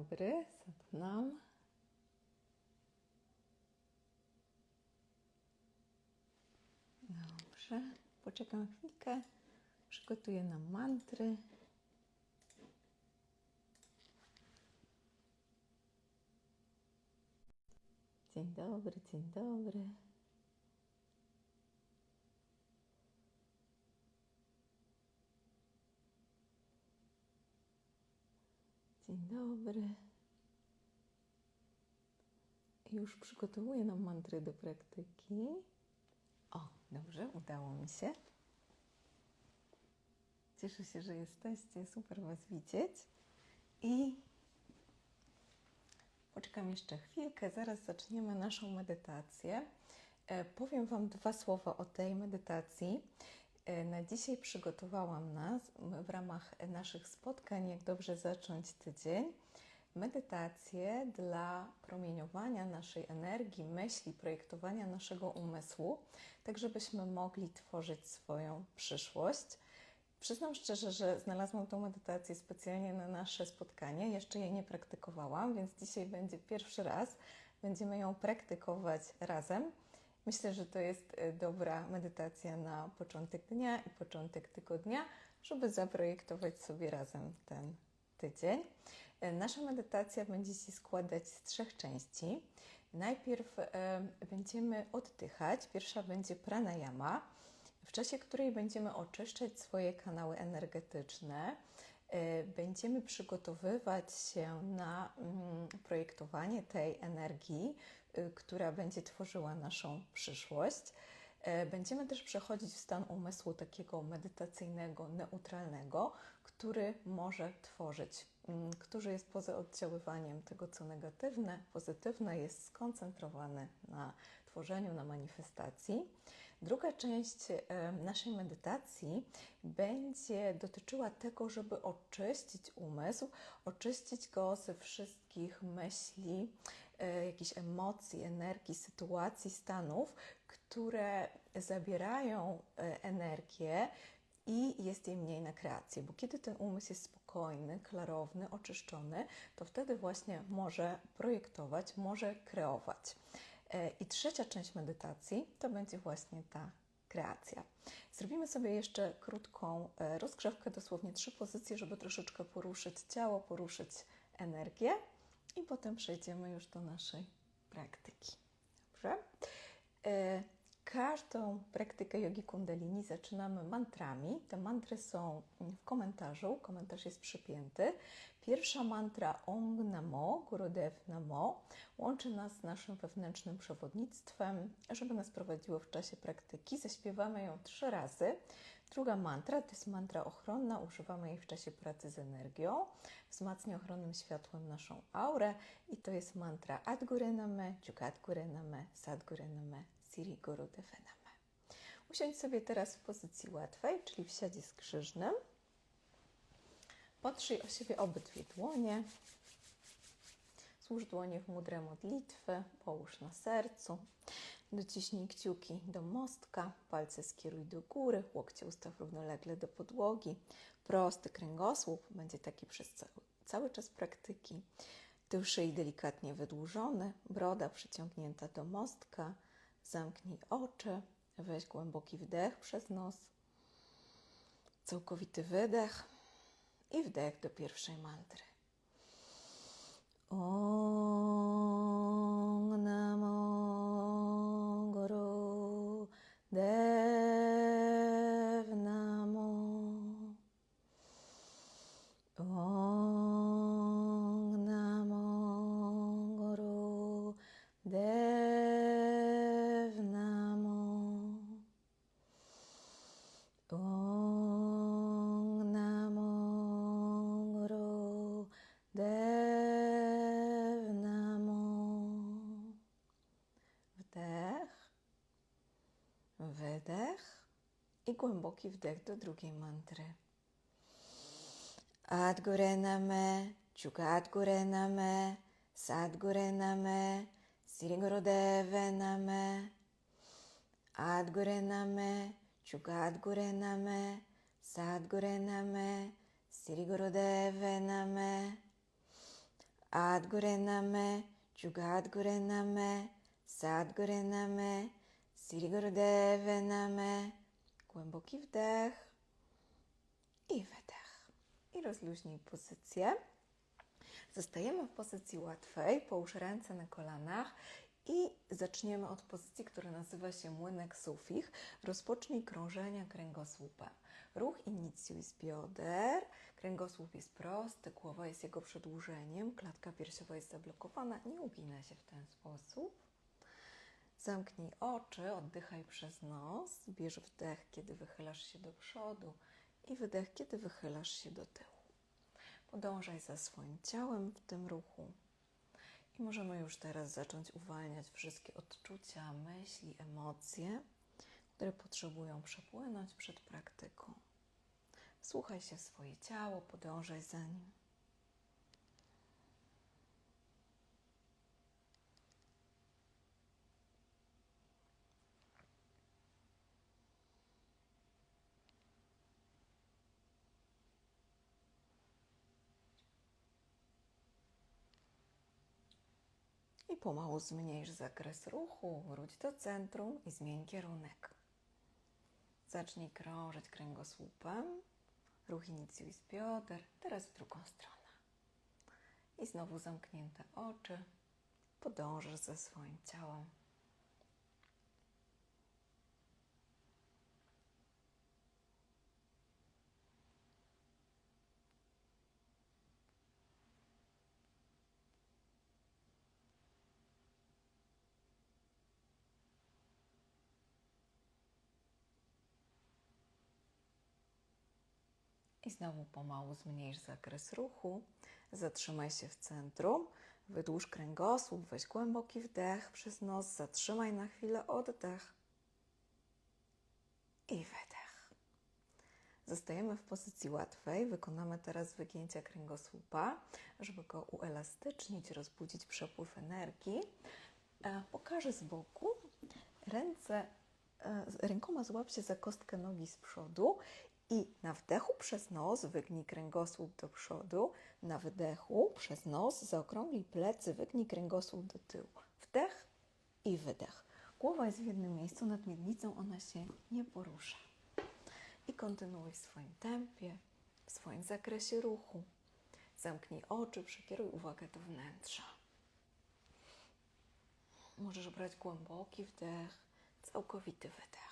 dobry, Satnam. Dobrze, poczekam chwilkę. Przygotuję nam mantry. Dzień dobry, dzień dobry. Dzień dobry. Już przygotowuję nam mantry do praktyki. O, dobrze, udało mi się. Cieszę się, że jesteście. Super Was widzieć. I poczekam jeszcze chwilkę, zaraz zaczniemy naszą medytację. E, powiem Wam dwa słowa o tej medytacji. E, Na dzisiaj przygotowałam nas w ramach naszych spotkań, jak dobrze zacząć tydzień, medytację dla promieniowania naszej energii, myśli, projektowania naszego umysłu, tak żebyśmy mogli tworzyć swoją przyszłość. Przyznam szczerze, że znalazłam tą medytację specjalnie na nasze spotkanie. Jeszcze jej nie praktykowałam, więc dzisiaj będzie pierwszy raz. Będziemy ją praktykować razem. Myślę, że to jest e, dobra medytacja na początek dnia i początek tygodnia, żeby zaprojektować sobie razem ten tydzień. E, Nasza medytacja będzie się składać z trzech części. Najpierw e, będziemy oddychać. Pierwsza będzie pranayama, w czasie której będziemy oczyszczać swoje kanały energetyczne. Będziemy przygotowywać się na mm, projektowanie tej energii, która będzie tworzyła naszą przyszłość. E, Będziemy też przechodzić w stan umysłu takiego medytacyjnego, neutralnego, który może tworzyć, mm, który jest poza oddziaływaniem tego, co negatywne, pozytywne, jest skoncentrowany na tworzeniu, na manifestacji. Druga część e, naszej medytacji będzie dotyczyła tego, żeby oczyścić umysł, oczyścić go ze wszystkich myśli, jakichś emocji, energii, sytuacji, stanów, które zabierają e, energię i jest jej mniej na kreację, bo kiedy ten umysł jest spokojny, klarowny, oczyszczony, to wtedy właśnie może projektować, może kreować. E, I trzecia część medytacji to będzie właśnie ta kreacja. Zrobimy sobie jeszcze krótką e, rozgrzewkę, dosłownie trzy pozycje, żeby troszeczkę poruszyć ciało, poruszyć energię i potem przejdziemy już do naszej praktyki. Dobrze? E, Każdą praktykę jogi kundalini zaczynamy mantrami. Te mantry są w komentarzu, komentarz jest przypięty. Pierwsza mantra Ong Namo, Gurudev Namo, łączy nas z naszym wewnętrznym przewodnictwem, żeby nas prowadziło w czasie praktyki. Zaśpiewamy ją trzy razy. Druga mantra to jest mantra ochronna, używamy jej w czasie pracy z energią, wzmacnia ochronnym światłem naszą aurę i to jest mantra Adgurename, Jugadgurename, Sadgurename, Siri Guru Defename. Usiądź sobie teraz w pozycji łatwej, czyli w siadzie skrzyżnym. Potrzyj o siebie obydwie dłonie. Złóż dłonie w mudrę modlitwy, połóż na sercu. Dociśnij kciuki do mostka, palce skieruj do góry, łokcie ustaw równolegle do podłogi. Prosty kręgosłup będzie taki przez cały, cały czas praktyki. Tył szyi delikatnie wydłużony, broda przyciągnięta do mostka. Zamknij oczy, weź głęboki wdech przez nos, całkowity wydech i wdech do pierwszej mantry. Om głęboki wdech do drugiej mantry. Adgure name, Chukadgure name, Sadgure name, Sirigorodeve name. Adgure name, Chukadgure name, Sadgure name, Sirigorodeve name. Adgure name, Chugadgure name, Sadgure name, Sirigorodeve name. Głęboki wdech i wydech. I rozluźnij pozycję. Zostajemy w pozycji łatwej, połóż ręce na kolanach i zaczniemy od pozycji, która nazywa się młynek sufich. Rozpocznij krążenia kręgosłupem. Ruch inicjuj z bioder, kręgosłup jest prosty, głowa jest jego przedłużeniem, klatka piersiowa jest zablokowana, nie ugina się w ten sposób. Zamknij oczy, oddychaj przez nos, bierz wdech, kiedy wychylasz się do przodu i wydech, kiedy wychylasz się do tyłu. Podążaj za swoim ciałem w tym ruchu. I możemy już teraz zacząć uwalniać wszystkie odczucia, myśli, emocje, które potrzebują przepłynąć przed praktyką. Słuchaj się swoje ciało, podążaj za nim. Pomału zmniejsz zakres ruchu, wróć do centrum i zmień kierunek. Zacznij krążyć kręgosłupem. Ruch inicjuj z bioder, teraz w drugą stronę. I znowu zamknięte oczy. Podążysz ze swoim ciałem. I znowu pomału zmniejsz zakres ruchu. Zatrzymaj się w centrum. Wydłuż kręgosłup, weź głęboki wdech przez nos, zatrzymaj na chwilę oddech i wydech. Zostajemy w pozycji łatwej. Wykonamy teraz wygięcie kręgosłupa, żeby go uelastycznić, rozbudzić przepływ energii. E, pokażę z boku. Ręce, e, rękoma złap się za kostkę nogi z przodu i na wdechu przez nos wygnij kręgosłup do przodu, na wydechu przez nos zaokrąglij plecy, wygnij kręgosłup do tyłu. Wdech i wydech. Głowa jest w jednym miejscu, nad miednicą ona się nie porusza. I kontynuuj w swoim tempie, w swoim zakresie ruchu. Zamknij oczy, przekieruj uwagę do wnętrza. Możesz brać głęboki wdech, całkowity wydech.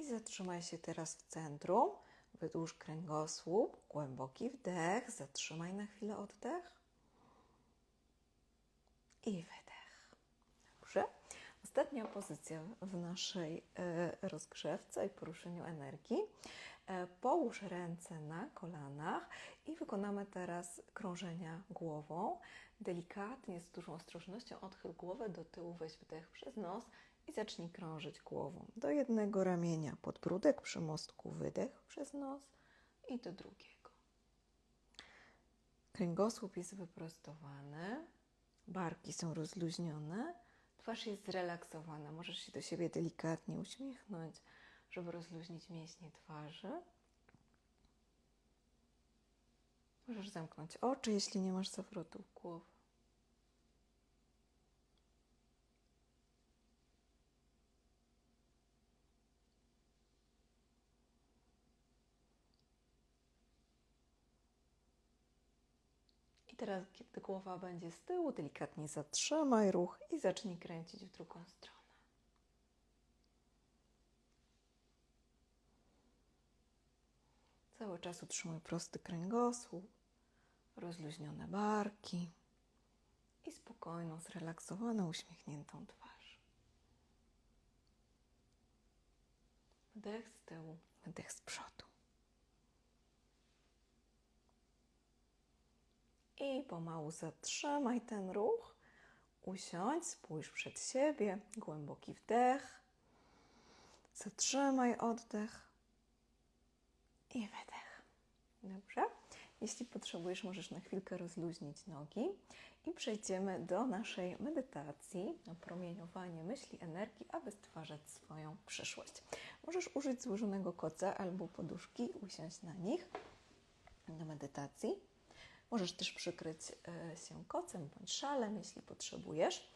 I zatrzymaj się teraz w centrum. Wydłuż kręgosłup, głęboki wdech, zatrzymaj na chwilę oddech i wydech. Dobrze. Ostatnia pozycja w naszej e, rozgrzewce i poruszeniu energii. E, połóż ręce na kolanach i wykonamy teraz krążenia głową. Delikatnie, z dużą ostrożnością odchyl głowę do tyłu, weź wdech przez nos i zacznij krążyć głową do jednego ramienia, podbródek przy mostku, wydech przez nos i do drugiego. Kręgosłup jest wyprostowany, barki są rozluźnione, twarz jest zrelaksowana. Możesz się do siebie delikatnie uśmiechnąć, żeby rozluźnić mięśnie twarzy. Możesz zamknąć oczy, jeśli nie masz zawrotów głowy. Teraz, kiedy głowa będzie z tyłu, delikatnie zatrzymaj ruch i zacznij kręcić w drugą stronę. Cały czas utrzymuj prosty kręgosłup. rozluźnione barki i spokojną, zrelaksowaną, uśmiechniętą twarz. Wdech z tyłu, wdech z przodu. I pomału zatrzymaj ten ruch. Usiądź, spójrz przed siebie, głęboki wdech. Zatrzymaj oddech i wydech. Dobrze? Jeśli potrzebujesz, możesz na chwilkę rozluźnić nogi i przejdziemy do naszej medytacji na promieniowanie myśli, energii, aby stwarzać swoją przyszłość. Możesz użyć złożonego koca albo poduszki, usiąść na nich do medytacji. Możesz też przykryć e, się kocem bądź szalem, jeśli potrzebujesz.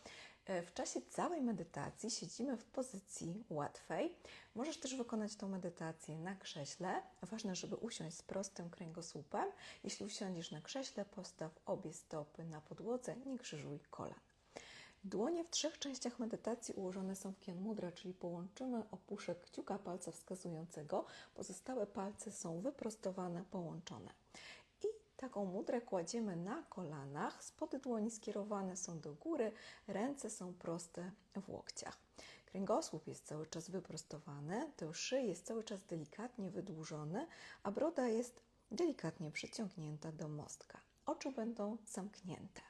E, w czasie całej medytacji siedzimy w pozycji łatwej. Możesz też wykonać tą medytację na krześle. Ważne, żeby usiąść z prostym kręgosłupem. Jeśli usiądziesz na krześle, postaw obie stopy na podłodze, nie krzyżuj kolan. Dłonie w trzech częściach medytacji ułożone są w Kian Mudra, czyli połączymy opuszek kciuka palca wskazującego. Pozostałe palce są wyprostowane, połączone. Taką mudrę kładziemy na kolanach, spody dłoni skierowane są do góry, ręce są proste w łokciach. Kręgosłup jest cały czas wyprostowany, tył szyi jest cały czas delikatnie wydłużony, a broda jest delikatnie przyciągnięta do mostka. Oczy będą zamknięte.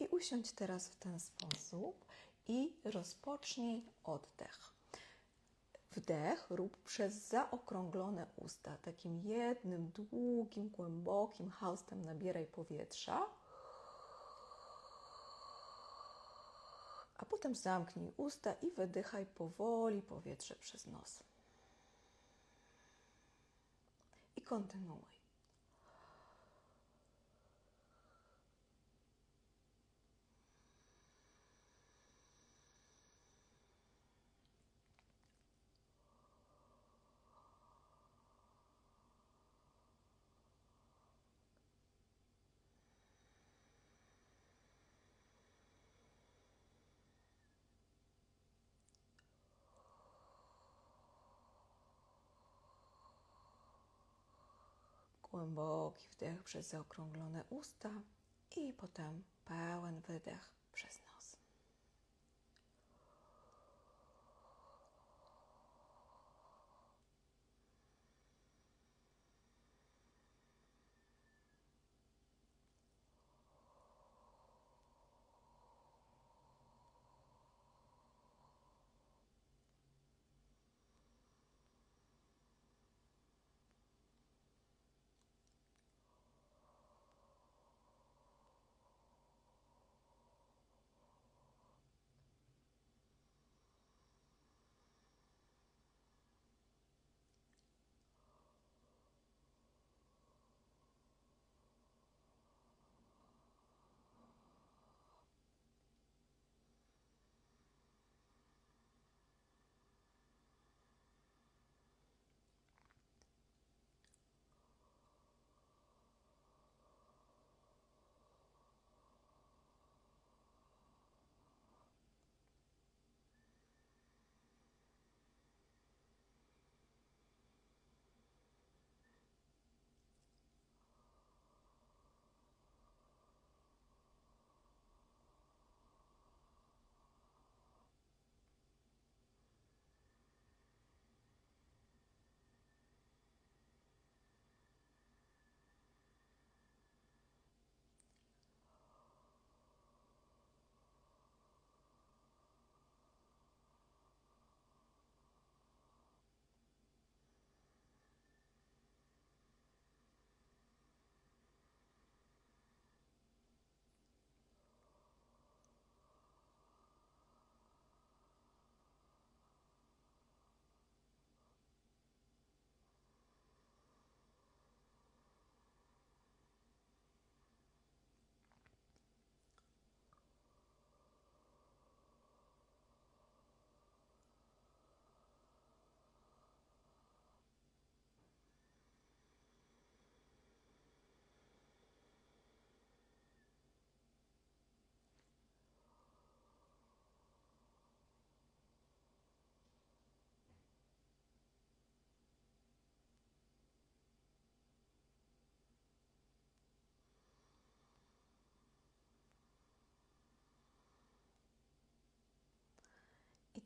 I usiądź teraz w ten sposób i rozpocznij oddech. Wdech rób przez zaokrąglone usta. Takim jednym, długim, głębokim haustem nabieraj powietrza. A potem zamknij usta i wydychaj powoli powietrze przez nos. I kontynuuj. Głęboki wdech przez zaokrąglone usta i potem pełen wydech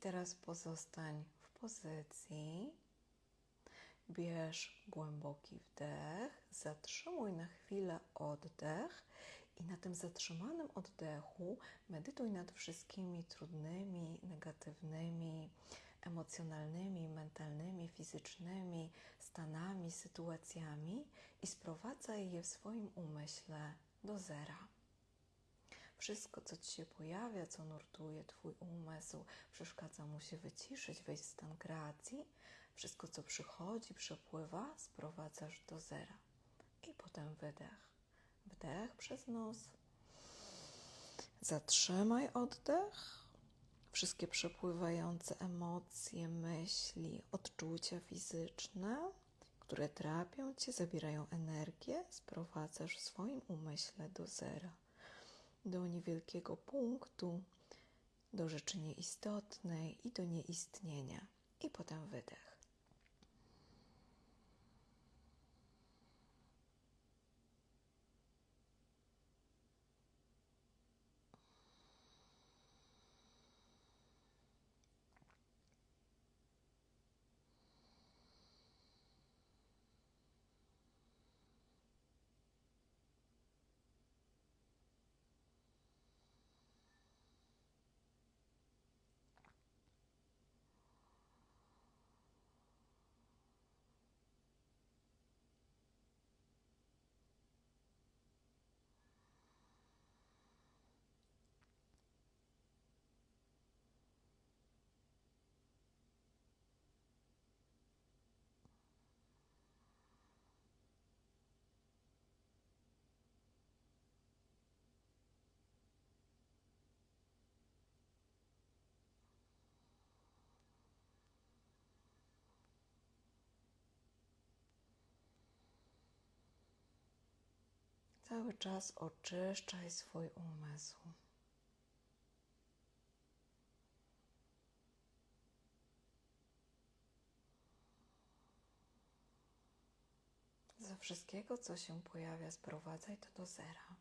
teraz pozostań w pozycji. Bierz głęboki wdech, zatrzymuj na chwilę oddech i na tym zatrzymanym oddechu medytuj nad wszystkimi trudnymi, negatywnymi, emocjonalnymi, mentalnymi, fizycznymi stanami, sytuacjami i sprowadzaj je w swoim umyśle do zera. Wszystko, co ci się pojawia, co nurtuje Twój umysł, przeszkadza mu się wyciszyć, wejść w stan kreacji, wszystko, co przychodzi, przepływa, sprowadzasz do zera. I potem wydech. Wdech przez nos. Zatrzymaj oddech. Wszystkie przepływające emocje, myśli, odczucia fizyczne, które trapią cię, zabierają energię, sprowadzasz w swoim umyśle do zera, do niewielkiego punktu, do rzeczy nieistotnej i do nieistnienia. I potem wydech. Cały czas oczyszczaj swój umysł. Ze wszystkiego, co się pojawia, sprowadzaj to do zera.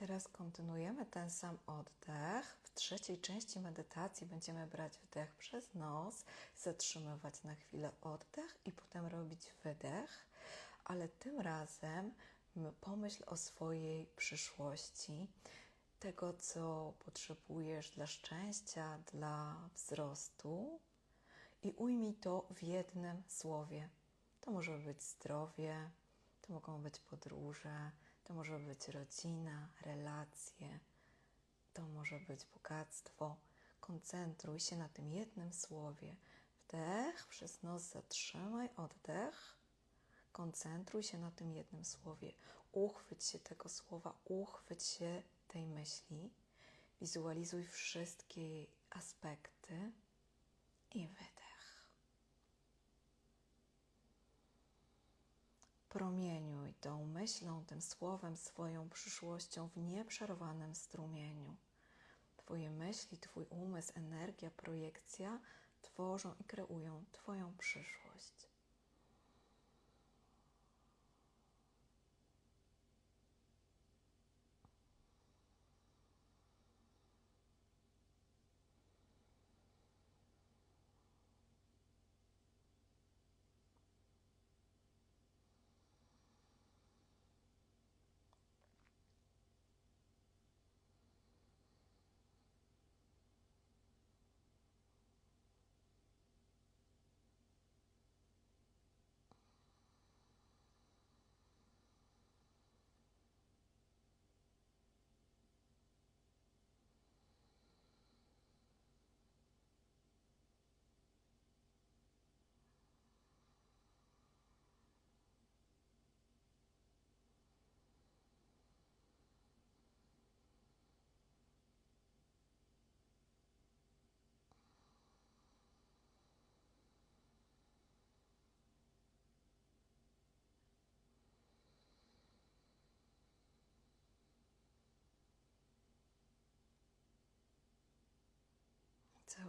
Teraz kontynuujemy ten sam oddech. W trzeciej części medytacji będziemy brać wdech przez nos, zatrzymywać na chwilę oddech i potem robić wydech, ale tym razem pomyśl o swojej przyszłości, tego, co potrzebujesz dla szczęścia, dla wzrostu i ujmij to w jednym słowie. To może być zdrowie, to mogą być podróże, to może być rodzina, relacje, to może być bogactwo. Koncentruj się na tym jednym słowie. Wdech, przez nos zatrzymaj, oddech. Koncentruj się na tym jednym słowie. Uchwyć się tego słowa, uchwyć się tej myśli. Wizualizuj wszystkie jej aspekty i wydech. Promieniuj tą myślą, tym słowem, swoją przyszłością w nieprzerwanym strumieniu. Twoje myśli, Twój umysł, energia, projekcja tworzą i kreują Twoją przyszłość.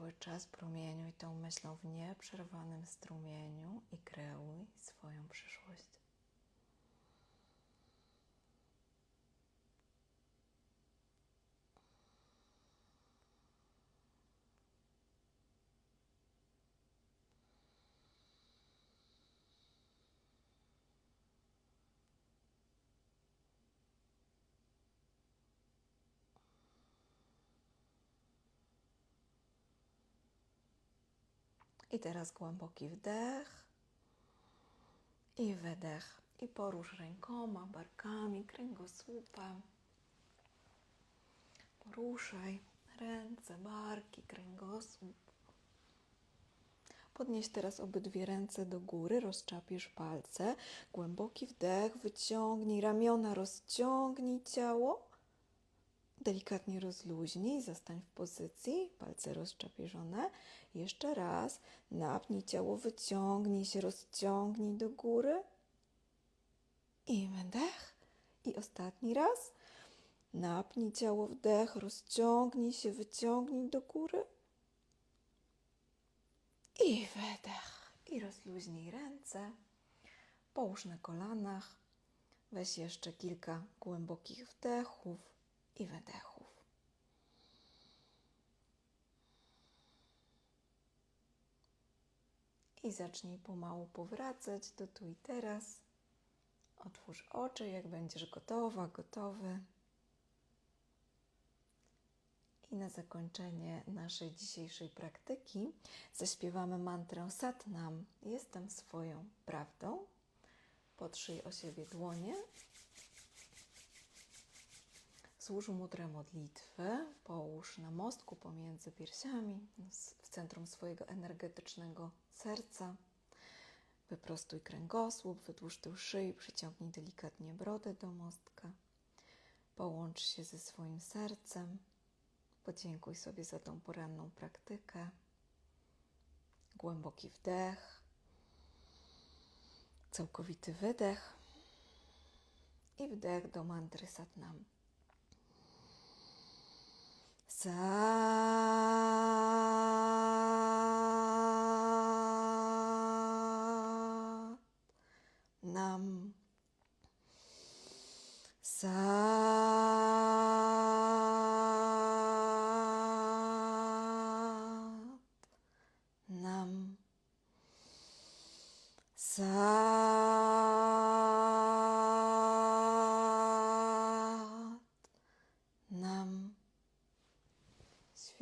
Cały czas promieniuj tą myślą w nieprzerwanym strumieniu i kreuj swoją przyszłość. I teraz głęboki wdech i wydech. I porusz rękoma, barkami, kręgosłupem. Poruszaj ręce, barki, kręgosłup. Podnieś teraz obydwie ręce do góry, rozczapisz palce. Głęboki wdech, wyciągnij ramiona, rozciągnij ciało. Delikatnie rozluźnij, zostań w pozycji, palce rozczapiżone. Jeszcze raz, napnij ciało, wyciągnij się, rozciągnij do góry. I wydech. I ostatni raz. Napnij ciało, wdech, rozciągnij się, wyciągnij do góry. I wydech. I rozluźnij ręce. Połóż na kolanach. Weź jeszcze kilka głębokich wdechów i wydechów. I zacznij pomału powracać do tu i teraz. Otwórz oczy, jak będziesz gotowa, gotowy. I na zakończenie naszej dzisiejszej praktyki zaśpiewamy mantrę Satnam. Jestem swoją prawdą. Potrzyj o siebie dłonie. Złóż mudrę modlitwy, połóż na mostku pomiędzy piersiami, w centrum swojego energetycznego serca. Wyprostuj kręgosłup, wydłuż tył szyi, przyciągnij delikatnie brodę do mostka. Połącz się ze swoim sercem. Podziękuj sobie za tą poranną praktykę. Głęboki wdech, całkowity wydech i wdech do mantry Satnam. Sat Nam Sa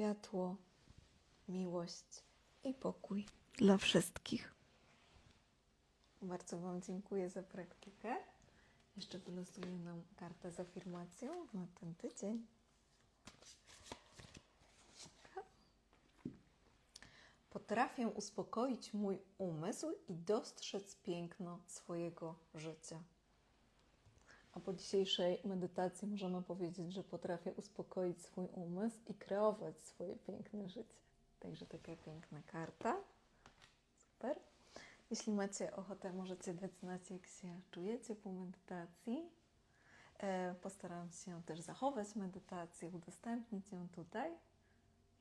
światło, miłość i pokój dla wszystkich. Bardzo Wam dziękuję za praktykę. Jeszcze wylosuję nam kartę z afirmacją na ten tydzień. Potrafię uspokoić mój umysł i dostrzec piękno swojego życia. A po dzisiejszej medytacji możemy powiedzieć, że potrafię uspokoić swój umysł i kreować swoje piękne życie. Także taka piękna karta. Super. Jeśli macie ochotę, możecie dać jak się czujecie po medytacji. E, Postaram się też zachować medytację, udostępnić ją tutaj.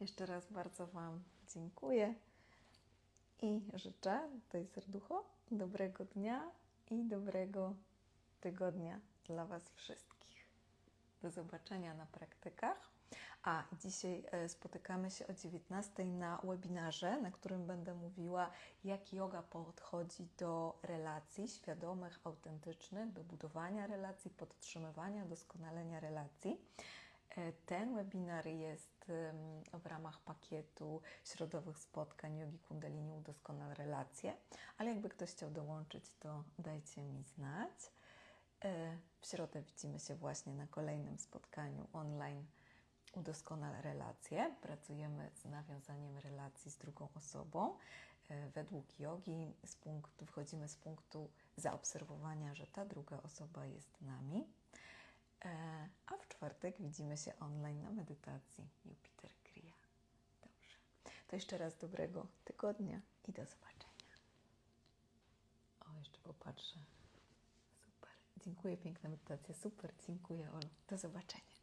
Jeszcze raz bardzo Wam dziękuję i życzę tutaj serducho dobrego dnia i dobrego tygodnia dla Was wszystkich. Do zobaczenia na praktykach. A dzisiaj e, spotykamy się o 19 na webinarze, na którym będę mówiła, jak yoga podchodzi do relacji świadomych, autentycznych, do budowania relacji, podtrzymywania, doskonalenia relacji. E, Ten webinar jest w ramach pakietu środowych spotkań Yogi Kundalini Udoskonal Relacje, ale jakby ktoś chciał dołączyć, to dajcie mi znać. E, W środę widzimy się właśnie na kolejnym spotkaniu online Udoskonal relacje. Pracujemy z nawiązaniem relacji z drugą osobą. E, Według jogi z punktu, wchodzimy z punktu zaobserwowania, że ta druga osoba jest nami. E, A w czwartek widzimy się online na medytacji Jupiter Kriya. Dobrze. To jeszcze raz dobrego tygodnia i do zobaczenia. O, jeszcze popatrzę. Dziękuję, piękna medytacja. Super, dziękuję, Olu. Do zobaczenia.